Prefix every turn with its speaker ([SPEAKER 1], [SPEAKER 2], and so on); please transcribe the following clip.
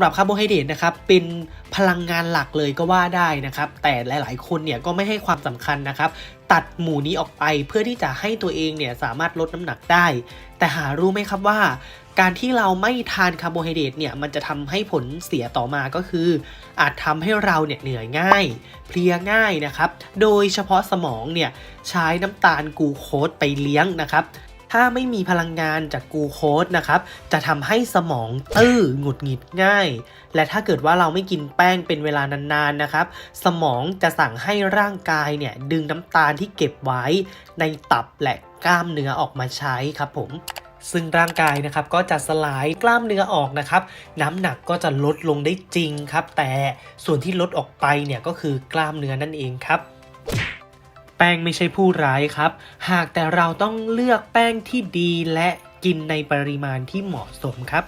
[SPEAKER 1] ำหรับคาร์โบไฮเดรตนะครับเป็นพลังงานหลักเลยก็ว่าได้นะครับ แต่หลาย ๆ คนเนี่ยก็ไม่ให้ความสำคัญนะครับ ตัดหมู่นี้ออกไปเพื่อที่จะให้ตัวเองเนี่ยสามารถลดน้ำหนักได้ แต่หารู้ไหมครับว่า การที่เราไม่ทานคาร์โบไฮเดรตเนี่ยมันจะทำให้ผลเสียต่อมาก็คือ อาจทำให้เราเนี่ยเหนื่อยง่าย เพลียง่ายนะครับ โดยเฉพาะสมองเนี่ยใช้น้ำตาลกูโคสไปเลี้ยงนะครับ ถ้าไม่มีพลังงานจากกูโคสนะครับ จะทำให้สมองตื้อหงุดหงิดง่าย และถ้าเกิดว่าเราไม่กินแป้งเป็นเวลานานๆนะครับ สมองจะสั่งให้ร่างกายเนี่ยดึงน้ำตาลที่เก็บไว้ ในตับและกล้ามเนื้อออกมาใช้ครับผมซึ่งร่างกายนะครับก็จะสลายกล้ามเนื้อออกนะครับ น้ำหนักก็จะลดลงได้จริงครับ แต่ส่วนที่ลดออกไปเนี่ยก็คือกล้ามเนื้อนั่นเองครับ แป้งไม่ใช่ผู้ร้ายครับ หากแต่เราต้องเลือกแป้งที่ดีและกินในปริมาณที่เหมาะสมครับ